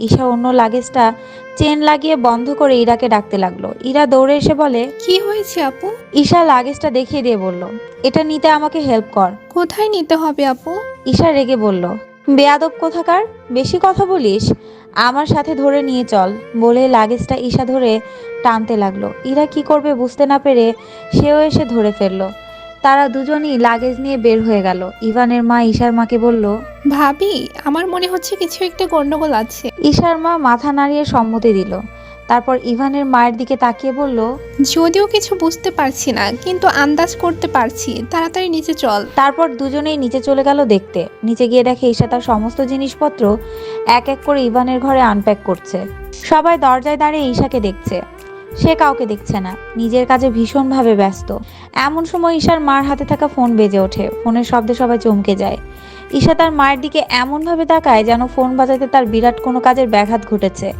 ঈশা অন্য লাগেজটা চেন লাগিয়ে বন্ধ করে ইরাকে ডাকতে লাগল। ইরা দৌড়ে এসে বলে কি হয়েছে আপু? ঈশা লাগেজটা দেখিয়ে দিয়ে বলল এটা নিতে আমাকে হেল্প কর। কোথায় নিতে হবে আপু? ঈশা রেগে বলল বেয়াদব কোথাকার? বেশি কথা বলিস। আমার সাথে ধরে নিয়ে চল। বলে লাগেজটা ঈশা ধরে টানতে লাগল। ইরা কি করবে বুঝতে না পেরে সেও এসে ধরে ফেলল। তারা দুজনই লাগেজ নিয়ে বের হয়ে গেল। ইভানের মা ঈশার মাকে বলল ভাবি আমার মনে হচ্ছে কিছু একটা গন্ডগোল আছে। ঈশার মা মাথা নাড়িয়ে সম্মতি দিল। তারপর ইভানের মায়ের দিকে তাকিয়ে বলল যদিও কিছু বুঝতে পারছি না কিন্তু আন্দাজ করতে পারছি। তাড়াতাড়ি নিচে চল। তারপর দুজনেই নিচে চলে গেল দেখতে। নিচে গিয়ে দেখে ঈশা তার সমস্ত জিনিসপত্র এক এক করে ইভানের ঘরে আনপ্যাক করছে। সবাই দরজায় দাঁড়িয়ে ঈশাকে দেখছে। সে কাউকে দেখছে না। নিজের কাজে ভীষণভাবে ব্যস্ত। এমন সময় ঈশার মার হাতে থাকা ফোন বেজে ওঠে। ফোনের শব্দে সবাই চমকে যায়। ঈশা তার মায়ের দিকে এমনভাবে তাকায় যেন ফোন বাজাতে তার বিরাট কোনো কাজের ব্যাঘাত ঘটেছে।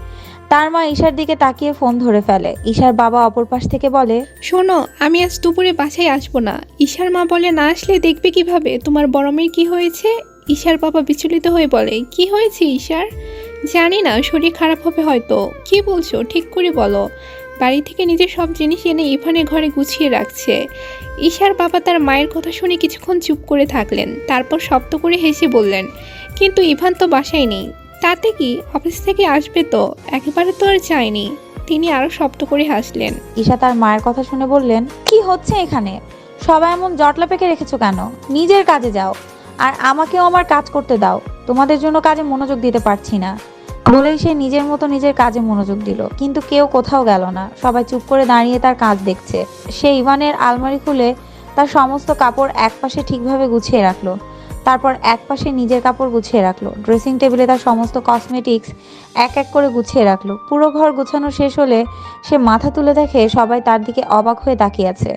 তার মা ঈশার দিকে তাকিয়ে ফোন ধরে ফেলে। ঈশার বাবা অপর পাশ থেকে বলে, শোনো, আমি আজ দুপুরে বাসায় আসব না। ঈশার মা বলে, না আসলে দেখবে কীভাবে? তোমার বড় মেয়ের কি হয়েছে? ঈশার বাবা বিচলিত হয়ে বলে, কি হয়েছে, ঈশার? জানি না, শরীর খারাপ হবে হয়তো। কি বলছো? ঠিক করে বলো। বাড়ি থেকে নিজের সব জিনিস এনে ইভানের ঘরে গুছিয়ে রাখছে। ঈশার বাবা তার মায়ের কথা শুনে কিছুক্ষণ চুপ করে থাকলেন, তারপর শব্দ করে হেসে বললেন, কিন্তু ইভান তো বাসায় নেই, তাতে কি? অফিস থেকে আসবে তো, একেবারে তো আর চায়নি তিনি আরও শব্দ করে হাসলেন। ঈশা তার মায়ের কথা শুনে বললেন, কি হচ্ছে এখানে? সবাই এমন জটলা পেকে রেখেছো কেন? নিজের কাজে যাও, আর আমাকেও আমার কাজ করতে দাও। তোমাদের জন্য কাজে মনোযোগ দিতে পারছি না। বলেই সে নিজের মতো নিজের কাজে মনোযোগ দিল। কিন্তু কেউ কোথাও গেল না। সবাই চুপ করে দাঁড়িয়ে তার কাজ দেখছে। সে ইভানের আলমারি খুলে তার সমস্ত কাপড় একপাশে ঠিকভাবে গুছিয়ে রাখল। তারপর একপাশে নিজের কাপড় গুছিয়ে রাখল। ড্রেসিং টেবিলে তার সমস্ত কসমেটিক্স এক এক করে গুছিয়ে রাখল। পুরো ঘর গুছানো শেষ হলে সে মাথা তুলে দেখে সবাই তার দিকে অবাক হয়ে তাকিয়ে আছে।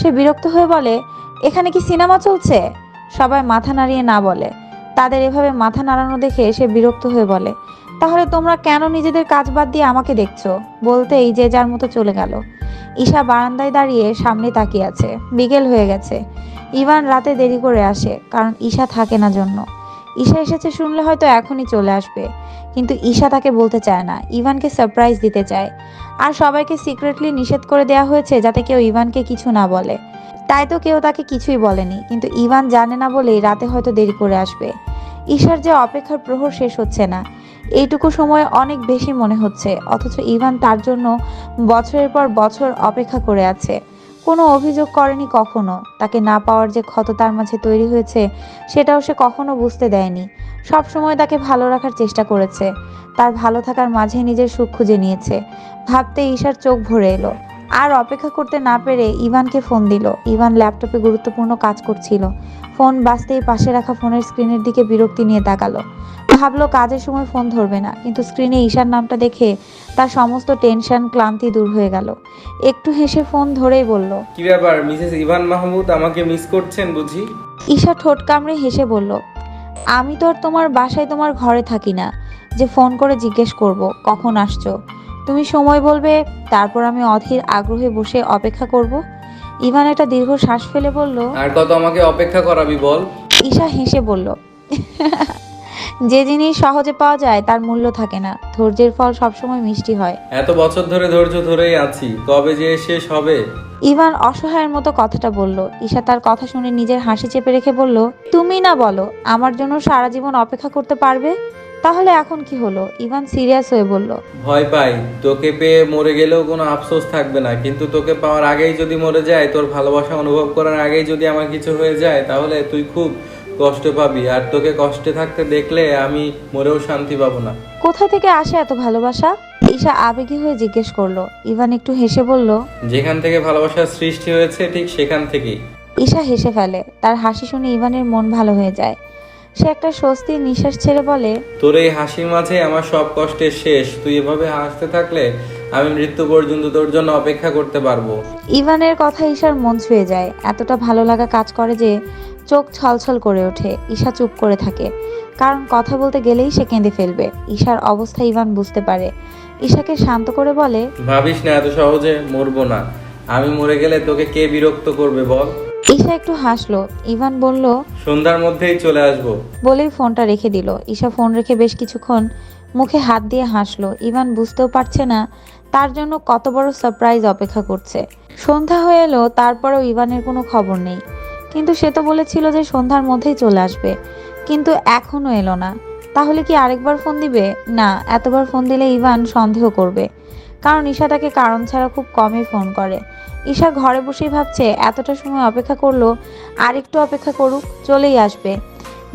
সে বিরক্ত হয়ে বলে, এখানে কি সিনেমা চলছে? সবাই মাথা নাড়িয়ে না বলে। তাদের এভাবে মাথা নাড়ানো দেখে সে বিরক্ত হয়ে বলে তাহলে তোমরা কেন নিজেদের কাজ বাদ দিয়ে আমাকে দেখছ? বলতেই যে যার মতো চলে গেল। ঈশা বারান্দায় দাঁড়িয়ে সামনে তাকিয়ে আছে। বিকেল হয়ে গেছে। ইভান রাতে দেরি করে আসে, কারণ ঈশা থাকে না জন্য। ঈশা এসেছে শুনলে হয়তো এখনই চলে আসবে। কিন্তু ঈশা তাকে বলতে চায় না। ইভানকে সারপ্রাইজ দিতে চায়। আর সবাইকে সিক্রেটলি নিষেধ করে দেওয়া হয়েছে যাতে কেউ ইভানকে কিছু না বলে। তাই তো কেউ তাকে কিছুই বলেনি। কিন্তু ইভান জানে না বলেই রাতে হয়তো দেরি করে আসবে। ঈশার যে অপেক্ষার প্রহর শেষ হচ্ছে না। এইটুকু সময় অনেক বেশি মনে হচ্ছে, অথচ ইভান তার জন্য বছরের পর বছর অপেক্ষা করে আছে। কোনো অভিযোগ করেনি কখনো। তাকে না পাওয়ার যে ক্ষত তার মাঝে তৈরি হয়েছে, সেটাও সে কখনো বুঝতে দেয়নি। সব সময় তাকে ভালো রাখার চেষ্টা করেছে। তার ভালো থাকার মাঝে নিজের সুখ খুঁজে নিয়েছে। ভাবতে ঈশার চোখ ভরে এলো। আর অপেক্ষা করতে না পেরে ইভানকে ফোন দিল। ইভান ল্যাপটপে গুরুত্বপূর্ণ কাজ করছিল। ফোন বাঁচতেই পাশে রাখা ফোনের স্ক্রিনের দিকে বিরক্তি নিয়ে তাকালো। ভাবলো কাজের সময় ফোন ধরবে না কিন্তু স্ক্রিনে ঈশার নামটা দেখে তার সমস্ত টেনশন ক্লান্তি দূর হয়ে গেল। একটু হেসে ফোন ধরেই বলল কি ব্যাপার মিসেস ইভান মাহমুদ আমাকে মিস করছেন বুঝি? ঈশা ঠোঁট কামড়ে হেসে বলল আমি তো আর তোমার বাসায় তোমার ঘরে থাকি না যে ফোন করে জিজ্ঞেস করব কখন আসছো? তুমি সময় বলবে তারপর আমি অধীর আগ্রহে বসে অপেক্ষা করব। ইভান একটা দীর্ঘ শ্বাস ফেলে বলল আর কত আমাকে অপেক্ষা করাবি বল। ঈশা হেসে বলল যে জিনিস সহজে পাওয়া যায় তার মূল্য থাকে না ধৈর্যের ফল সবসময় মিষ্টি হয়। এত বছর ধরে ধৈর্য ধরেই আছি কবে যে শেষ হবে? ইভান অসহায়ের মতো কথাটা বলল ঈশা তার কথা শুনে নিজের হাসি চেপে রেখে বলল তুমি না বলো আমার জন্য সারা জীবন অপেক্ষা করতে পারবে? তাহলে এখন কি হলো? ইভান সিরিয়াস হয়ে বলল ভয় পাই। তোকে পেয়ে মরে গেলেও কোনো আফসোস থাকবে না কিন্তু তোকে পাওয়ার আগেই যদি মরে যায় তোর ভালোবাসা অনুভব করার আগেই যদি আমার কিছু হয়ে যায় তাহলে তুই খুব কষ্ট পাবি। আর তোকে কষ্টে থাকতে দেখলে আমি মরেও শান্তি পাবো না। কোথা থেকে আসে এত ভালোবাসা? ঈশা আবেগী হয়ে জিজ্ঞেস করল। ইভান একটু হেসে বলল যেখান থেকে ভালোবাসার সৃষ্টি হয়েছে ঠিক সেখান থেকেই। ঈশা হেসে ফেলে। তার হাসি শুনে ইভানের মন ভালো হয়ে যায়। সে একটা স্বস্তির নিঃশ্বাস ছেড়ে বলে তোর এই হাসির মাঝে আমার সব কষ্টের শেষ। তুই এভাবে হাসতে থাকলে আমি মৃত্যু পর্যন্ত তোর জন্য অপেক্ষা করতে পারব। ইভানের কথা ঈশার মন ছুঁয়ে যায়। এতটা ভালো লাগা কাজ করে যে চোখ ছলছল করে ওঠে। ঈশা চুপ করে থাকে। কারণ কথা বলতে গেলেই সে কেঁদে ফেলবে। ঈশার অবস্থা ইভান বুঝতে পারে। ঈশাকে শান্ত করে বলে ভাবিস না এত সহজে মরবো না। আমি মরে গেলে তোকে কে বিরক্ত করবে বল? ঈশা একটু হাসলো। ইভান বলল সন্ধ্যার মধ্যেই চলে আসব। বলেই ফোনটা রেখে দিল। ঈশা ফোন রেখে বেশ কিছুক্ষণ মুখে হাত দিয়ে হাসলো। ইভান বুঝতেও পারছে না তার জন্য কত বড় সারপ্রাইজ অপেক্ষা করছে। সন্ধ্যা হয়ে এলো তারপরেও ইভানের কোনো খবর নেই। কিন্তু সে তো বলেছিল যে সন্ধ্যার মধ্যেই চলে আসবে। কিন্তু এখনও এলো না। তাহলে কি আরেকবার ফোন দিবে? না এতবার ফোন দিলে ইভান সন্দেহ করবে। কারণ ঈশা তাকে কারণ ছাড়া খুব কমই ফোন করে। ঈশা ঘরে বসেই ভাবছে এতটা সময় অপেক্ষা করল আর একটু অপেক্ষা করুক চলেই আসবে।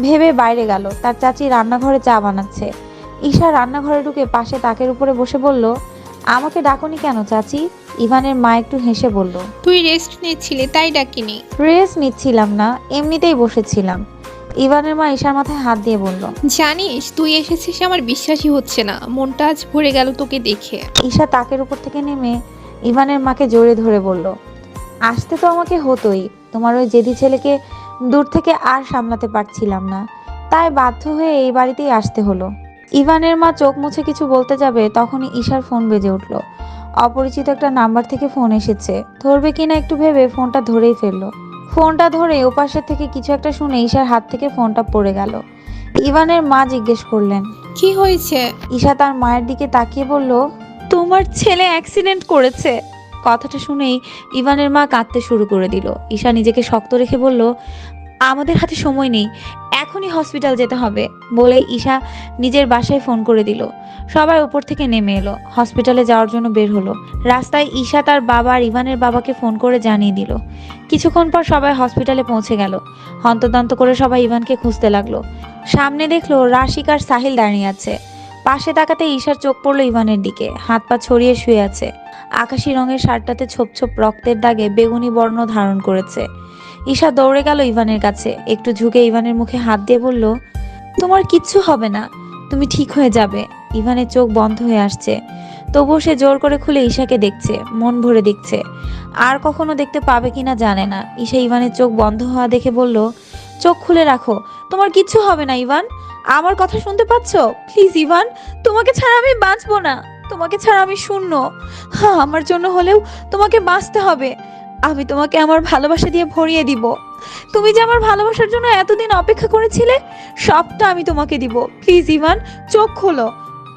ভেবে বাইরে গেল তার চাচি রান্নাঘরে চা বানাচ্ছে। ঈশা রান্নাঘরে ঢুকে পাশে তাকের উপরে বসে বলল আমাকে ডাকনি কেন চাচি? ইভানের মা একটু হেসে বলল তুই রেস্ট নিচ্ছিলি তাই ডাকিনি। রেস্ট নিচ্ছিলাম না এমনিতেই বসেছিলাম। ইভানের মা ঈশার মাথায় হাত দিয়ে বলল জানিস তুই এসেছিস আমার বিশ্বাসই হচ্ছে না। মনটা আজ ভরে গেল তোকে দেখে। ঈশা তাকের উপর থেকে নেমে ইভানের মাকে জোরে ধরে বলল আসতে তো আমাকে হতোই তোমার ওই জেদি ছেলেকে দূর থেকে আর সামলাতে পারছিলাম না। তাই বাধ্য হয়ে এই বাড়িতেই আসতে হলো। ইভানের মা চোখ মুছে কিছু বলতে যাবে তখনই ঈশার ফোন বেজে উঠল। অপরিচিত একটা নাম্বার থেকে ফোন এসেছে। ধরবে কিনা একটু ভেবে ফোনটা ধরেই ফেলল। ফোনটা ধরে ওপাশের থেকে কিছু একটা শুনে ঈশার হাত থেকে ফোনটা পড়ে গেল। ইভানের মা জিজ্ঞেস করলেন কি হয়েছে? ঈশা তার মায়ের দিকে তাকিয়ে বলল তোমার ছেলে অ্যাক্সিডেন্ট করেছে। কথাটা শুনেই ইভানের মা কাঁদতে শুরু করে দিল। ঈশা নিজেকে শক্ত রেখে বলল আমাদের হাতে সময় নেই, এখনই হসপিটাল যেতে হবে বলে ঈশা নিজের বাসায় ফোন করে দিল। সবাই উপর থেকে নেমে এলো হসপিটালে যাওয়ার জন্য বের হলো। রাস্তায় ঈশা তার বাবা আর ইভানের বাবাকে ফোন করে জানিয়ে দিল। কিছুক্ষণ পর সবাই হসপিটালে পৌঁছে গেল। হন্তদন্ত করে সবাই ইভানকে খুঁজতে লাগল। সামনে দেখল রাশিক আর সাহিল দাঁড়িয়ে আছে। পাশে তাকাতে ঈশার চোখ পড়ল ইভানের দিকে, হাত পা ছড়িয়ে শুয়ে আছে। আকাশি রঙের শার্টটাতে ছোপ ছোপ রক্তের দাগে বেগুনি বর্ণ ধারণ করেছে। ঈশা দৌড়ে গেল ইভানের কাছে। একটু ঝুঁকে ইভানের মুখে হাত দিয়ে বলল, তোমার কিচ্ছু হবে না, তুমি ঠিক হয়ে যাবে। ইভানের চোখ বন্ধ হয়ে আসছে। তবুও সে জোর করে খুলে ঈশাকে দেখছে, মন ভরে দেখছে। আর কখনো দেখতে পাবে কিনা জানে না। ঈশা ইভানের চোখ বন্ধ হওয়া দেখে বলল, চোখ খুলে রাখো, তোমার কিচ্ছু হবে না ইভান। আমার কথা শুনতে পাচ্ছ? প্লিজ ইভান, তোমাকে ছাড়া আমি বাঁচবো না। তোমাকে ছাড়া আমি শূন্য। হ্যাঁ আমার জন্য হলেও তোমাকে বাঁচতে হবে। আমি তোমাকে আমার ভালোবাসা দিয়ে ভরিয়ে দিব। তুমি যে আমার ভালোবাসার জন্য এতদিন অপেক্ষা করেছিলে, সবটা আমি তোমাকে দিব। প্লিজ, ইভান, চোখ খোলো।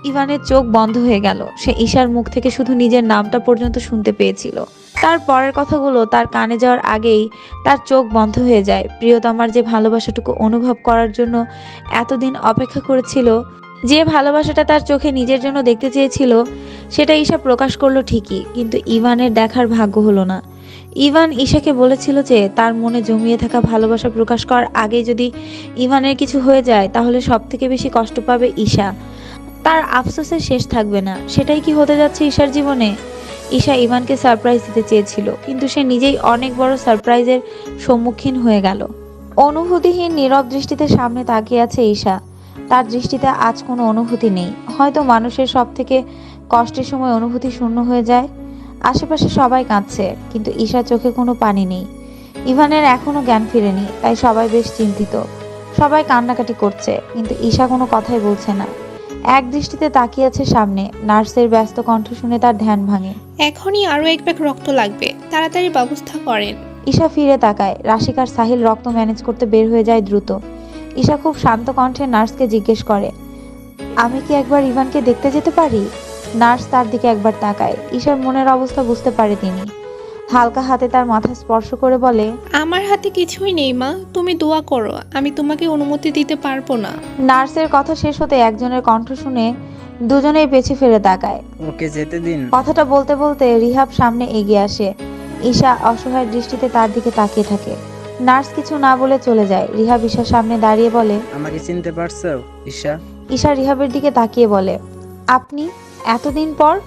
ইভানের চোখ বন্ধ হয়ে গেল। সে ঈশার মুখ থেকে শুধু নিজের নামটা পর্যন্ত শুনতে পেয়েছিল। তার পরের কথাগুলো তার কানে যাওয়ার আগেই তার চোখ বন্ধ হয়ে যায়। প্রিয়তমার যে ভালোবাসাটুকু অনুভব করার জন্য এতদিন অপেক্ষা করেছিল, যে ভালোবাসাটা তার চোখে নিজের জন্য দেখতে চেয়েছিল, সেটা ঈশা প্রকাশ করল ঠিকই। কিন্তু ইভানের দেখার ভাগ্য হলো না। ইভান ঈশাকে বলেছিল যে, তার মনে জমিয়ে থাকা ভালোবাসা প্রকাশ করার আগে যদি ইভানের কিছু হয়ে যায়, তাহলে সব থেকে বেশি কষ্ট পাবে ঈশা। তার আফসোসের শেষ থাকবে না। সেটাই কি হতে যাচ্ছে ঈশার জীবনে? ঈশা ইভানকে সারপ্রাইজ দিতে চেয়েছিল, কিন্তু সে নিজেই অনেক বড় সারপ্রাইজের সম্মুখীন হয়ে গেল। অনুভূতিহীন নীরব দৃষ্টিতে সামনে তাকিয়ে আছে ঈশা। তার দৃষ্টিতে আজ কোনো অনুভূতি নেই। হয়তো মানুষের সব থেকে কষ্টের সময় অনুভূতি শূন্য হয়ে যায়। আশেপাশে সবাই কাঁদছে কিন্তু ঈশার চোখে কোনো পানি নেই। ইভানের এখনও জ্ঞান ফিরেনি তাই সবাই বেশ চিন্তিত। সবাই কান্নাকাটি করছে কিন্তু ঈশা কোনো কথাই বলছে না। এক দৃষ্টিতে তাকিয়ে আছে সামনে নার্সের ব্যস্ত কণ্ঠ শুনে তার ধ্যান ভাঙে। এখনই আরও এক ব্যাগ রক্ত লাগবে তাড়াতাড়ি ব্যবস্থা করেন। ঈশা ফিরে তাকায় রাশিক আর সাহিল রক্ত ম্যানেজ করতে বের হয়ে যায় দ্রুত। ঈশা খুব শান্ত কণ্ঠে নার্সকে জিজ্ঞেস করে আমি কি একবার ইভানকে দেখতে যেতে পারি? নার্স তার দিকে একবার তাকায়। ঈশার মনের অবস্থা বুঝতে পারে তিনি। হালকা হাতে তার মাথা স্পর্শ করে বলে আমার হাতে কিছুই নেই মা। তুমি দোয়া করো। আমি তোমাকে অনুমতি দিতে পারব না। নার্সের কথা শেষ হতে একজনের কণ্ঠ শুনে দুজনেই পেছে ফিরে তাকায়। ওকে যেতে দিন। কথাটা বলতে বলতে রিহাব সামনে এগিয়ে আসে। ঈশা অসহায় দৃষ্টিতে তার দিকে তাকিয়ে থাকে। নার্স কিছু না বলে চলে যায়। রিহাব ঈশার সামনে দাঁড়িয়ে বলে আমাকে চিনতে পারছ ঈশা? ঈশা রিহাবের দিকে তাকিয়ে বলে আপনি এতদিন পর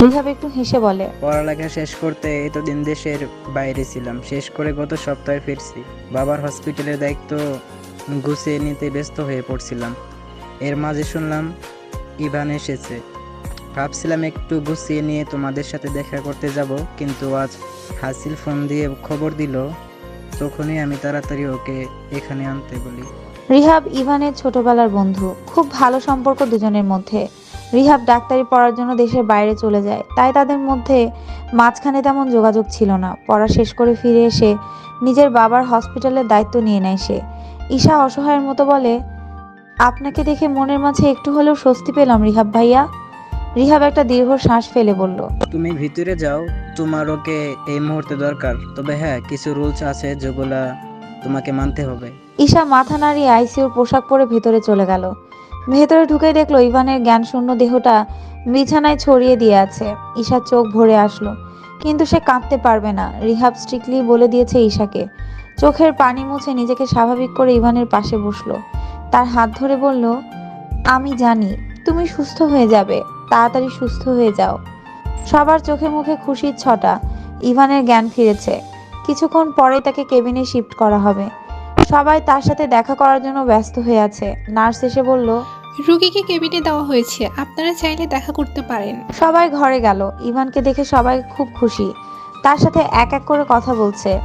রিহাব একটু হেসে বলে? পড়ালেখা শেষ করতে এতদিন দেশের বাইরে ছিলাম। শেষ করে গত সপ্তাহে ফিরছি। বাবার হসপিটালের দায়িত্ব গুছিয়ে নিতে ব্যস্ত হয়ে পড়ছিলাম। এর মাঝে শুনলাম ইভান এসেছে। ভাবছিলাম একটু গুছিয়ে নিয়ে তোমাদের সাথে দেখা করতে যাব কিন্তু আজ হাসিল ফোন দিয়ে খবর দিল তখনই আমি তাড়াতাড়ি ওকে এখানে আনতে বলি। রিহাব ইভানের ছোটবেলার বন্ধু। খুব ভালো সম্পর্ক দুজনের মধ্যে। রিহাব ডাক্তারি পড়ার জন্য দেশের বাইরে চলে যায়। তাই তাদের মধ্যে মাঝখানে তেমন যোগাযোগ ছিল না। পড়া শেষ করে ফিরে এসে নিজের বাবার হসপিটালের দায়িত্ব নিয়ে নেয় সে। ঈশা অসহায়ের মতো বলে আপনাকে দেখে মনের মাঝে একটু হলেও স্বস্তি পেলাম রিহাব ভাইয়া। রিহাব একটা দীর্ঘ শ্বাস ফেলে বলল তুমি ভিতরে যাও তোমার ওকে এই মুহূর্তে দরকার। তবে হ্যাঁ কিছু রুলস আছে যেগুলা তোমাকে মানতে হবে। ঈশা মাথা নাড়িয়ে আইসিউর পোশাক পরে ভেতরে চলে গেল। ভেতরে ঢুকে দেখল ইভানের জ্ঞানশূন্য দেহটা বিছানায় ছড়িয়ে দিয়ে আছে। ঈশার চোখ ভরে আসলো। কিন্তু সে কাঁদতে পারবে না। রিহাব স্ট্রিক্টলি বলে দিয়েছে ঈশাকে। চোখের পানি মুছে নিজেকে স্বাভাবিক করে ইভানের পাশে বসল। তার হাত ধরে বলল, আমি জানি, তুমি সুস্থ হয়ে যাবে। তাড়াতাড়ি সুস্থ হয়ে যাও। সবার চোখে মুখে খুশির ছটা। ইভানের জ্ঞান ফিরেছে। কিছুক্ষণ পরেই তাকে কেবিনে শিফট করা হবে। সবাই তার সাথে দেখা করার জন্য ব্যস্ত হয়ে আছে। নার্স এসে বলল রুগীকে কেবিনে দেওয়া হয়েছে আপনারা চাইলে দেখা করতে পারেন। সবাই ঘরে গেল। ইভানকে দেখে সবাই খুব খুশি। তার সাথে এক এক করে কথা বলছে।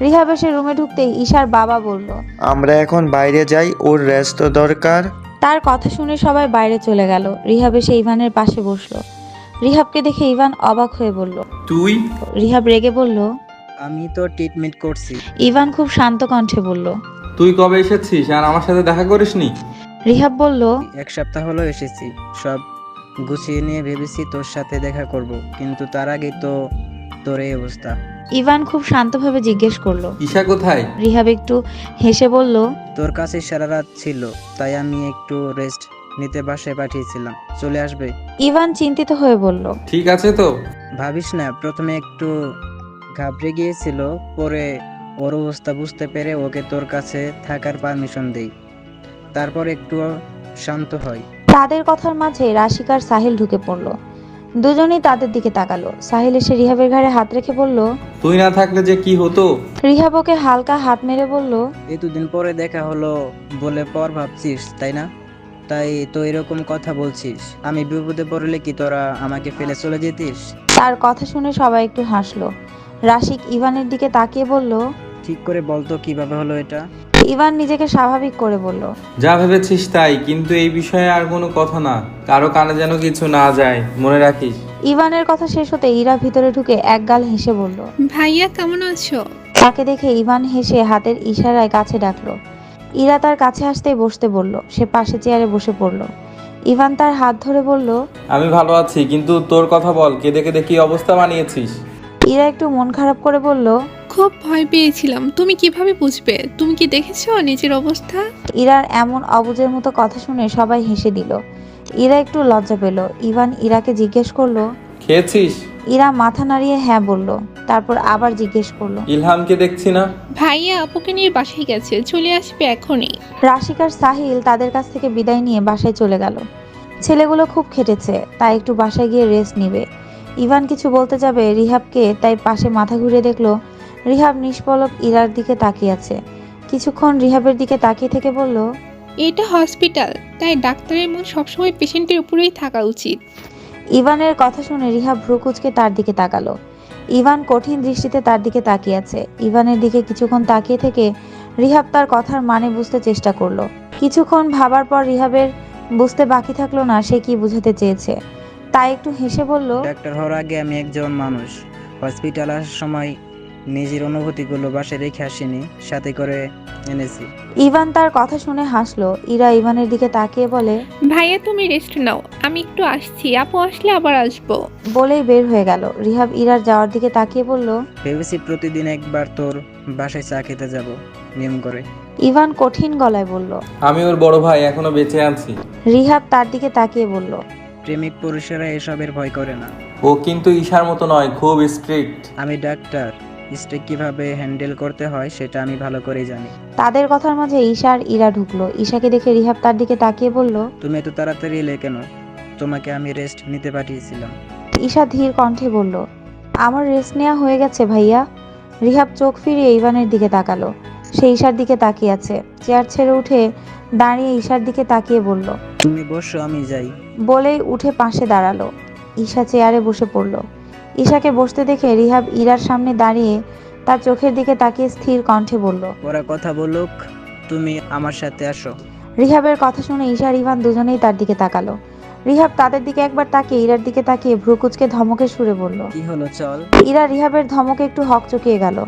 রিহাব এসে রুমে ঢুকতেই ঈশার বাবা বলল আমরা এখন বাইরে যাই ওর রেস্ট তো দরকার। তার কথা শুনে সবাই বাইরে চলে গেল। রিহাব এসে ইভানের পাশে বসল। রিহাবকে দেখে ইভান অবাক হয়ে বলল তুই? রিহাব রেগে বলল আমি তো ট্রিটমেন্ট করছি। ইভান খুব শান্ত কণ্ঠে বলল তুই কবে এসেছিস আর আমার সাথে দেখা করিসনি? রিহাব বলল এক সপ্তাহ হলো এসেছি সব গুছিয়ে নিয়ে ভেবেছি তোর সাথে দেখা করব কিন্তু তার আগে তো তোর এই অবস্থা। ইভান খুব শান্তভাবে জিজ্ঞেস করল ঈশা কোথায়? রিহাব একটু হেসে বলল তোর কাছে সারা রাত ছিল তাই আমি একটু রেস্ট নিতে বাসায় পাঠিয়েছিলাম চলে আসবে। ইভান চিন্তিত হয়ে বলল ঠিক আছে তো। ভাবিস না প্রথমে একটু ঘাবড়ে গিয়েছিল পরে ওর অবস্থা বুঝতে পেরে ওকে তোর কাছে থাকার পারমিশন দেই। তারপর একটু শান্ত হয়। তাদের কথার মাঝে রাশিকার সাহিল ঢুকে পড়ল। দুজনেই তাদের দিকে তাকালো। সাহিল এসে রিহাবের ঘাড়ে হাত রেখে বলল তুই না থাকলে যে কি হতো? রিহাব ওকে হালকা হাত মেরে বলল এতদিন পরে দেখা হলো বলে পর ভাবছিস তাই না? তাই তো এরকম কথা বলছিস। আমি বিপদে পড়লে কি তোরা আমাকে ফেলে চলে যেতিস? তার কথা শুনে সবাই একটু হাসলো। রাশিক ইভানের দিকে তাকিয়ে বলল ঠিক করে বলতো কীভাবে হলো এটা? ইভান নিজেকে স্বাভাবিক করে বলল যা ভেবেছিস তাই কিন্তু এই বিষয়ে আর কোনো কথা না। কারও কানে যেন কিছু না যায় মনে রাখিস। ইভানের কথা শেষ হতে ইরা ভিতরে ঢুকে একগাল হেসে বলল ভাইয়া কেমন আছো? তাকে দেখে ইভান হেসে হাতের ইশারায় কাছে ডাকলো। ইরা তার কাছে আসতেই বসতে বলল সে পাশে চেয়ারে বসে পড়ল। ইভান তার হাত ধরে বলল আমি ভালো আছি কিন্তু তোর কথা বল কেঁদে কেঁদে কি অবস্থা বানিয়েছিস? ইরা একটু মন খারাপ করে বলল খুব ভয় পেয়েছিলাম তুমি কীভাবে বুঝবে? তুমি কি দেখেছ নিজের অবস্থা? ইরার এমন অবুজের মতো কথা শুনে সবাই হেসে দিল। ইরা একটু লজ্জা পেল। ইভান ইরাকে জিজ্ঞেস করল খেয়েছিস? ইরা মাথা নাড়িয়ে হ্যাঁ বলল তারপর আবার জিজ্ঞেস করল। ইলহামকে দেখছি না? ভাইয়া আপুকে নিয়ে বাসায় গেছে চলে আসবে এখনই। রাশিকার সাহিল তাদের কাছ থেকে বিদায় নিয়ে বাসায় চলে গেল। ছেলেগুলো খুব খেটেছে তাই একটু বাসায় গিয়ে রেস্ট নিবে। ইভান কিছু বলতে যাবে রিহাবকে তাই পাশে মাথা ঘুরে দেখল রিহাব নিষ্পলক ইরার দিকে তাকিয়ে আছে। কিছুক্ষণ রিহাবের দিকে তাকিয়ে থেকে বলল এটা হসপিটাল তাই ডাক্তারের মন সবসময় পেশেন্টের উপরেই থাকা উচিত। ইভানের কথা শুনে রিহা ভ্রুকুচকে তার দিকে তাকালো। ইভান কঠিন দৃষ্টিতে তার দিকে তাকিয়ে আছে ইভানের দিকে কিছুক্ষণ তাকিয়ে থেকে রিহাব তার কথার মানে বুঝতে চেষ্টা করল। কিছুক্ষণ ভাবার পর রিহাবের বুঝতে বাকি থাকল না, সে কি বুঝাতে চেয়েছে। তাই একটু হেসে বলল, ডাক্তার হওয়ার আগে আমি একজন মানুষ। হসপিটাল আসার সময় নিজের অনুভূতিগুলো বাসায় রেখে আসিনি সাথে করে এনেছি। ইভান তার কথা শুনে হাসলো। ইরা ইভানের দিকে তাকিয়ে বলে ভাইয়া তুমি রেস্ট নাও। আমি একটু আসছি। আপু আসলে আবার আসব। বলেই বের হয়ে গেল। রিহাব ইরার যাওয়ার দিকে তাকিয়ে বলল ভেবেছি প্রতিদিন একবার তোর বাসায় চা খেতে যাব নিয়ম করে। ইভান কঠিন গলায় বলল আমি ওর বড় ভাই এখনও বেঁচে আছি। রিহাব তার দিকে তাকিয়ে বলল প্রেমিক পুরুষেরা এসবের ভয় করে না। ও কিন্তু ঈশার মতো নয় খুব স্ট্রিক্ট আমি ডাক্তার স্টেক কীভাবে হ্যান্ডেল করতে হয় সেটা আমি ভালো করে জানি। তাদের কথার মাঝে ঈশা আর ইরা ঢুকলো। ঈশাকে দেখে রিহাব তার দিকে তাকিয়ে বলল তুমি এত তাড়াতাড়ি এলে কেন? তোমাকে আমি রেস্ট নিতে পাঠিয়েছিলাম। ঈশা ধীর কণ্ঠে বলল আমার রেস্ট নেওয়া হয়ে গেছে ভাইয়া। রিহাব চোখ ফিরিয়ে ইভানের দিকে তাকালো। সে ঈশার দিকে তাকিয়ে আছে। চেয়ার ছেড়ে উঠে দাঁড়িয়ে ঈশার দিকে তাকিয়ে বলল তুমি বসো আমি যাই। বলেই উঠে পাশে দাঁড়াল। ঈশা চেয়ারে বসে পড়ল। ঈশাকে বসতে দেখে রিহাব ইরার সামনে দাঁড়িয়ে তার চোখের দিকে তাকিয়ে স্থির কণ্ঠে বলল ওরা কথা বলুক তুমি আমার সাথে আসো। রিহাবের কথা শুনে ঈশা আর ইভান দুজনেই তার দিকে তাকালো। রিহাব তাদের দিকে একবার তাকিয়ে ইরার দিকে তাকিয়ে ভ্রুকুচকে ধমকে সুরে বলল কি হলো চল। ইরা রিহাবের ধমকে একটু হক চকিয়ে গেল।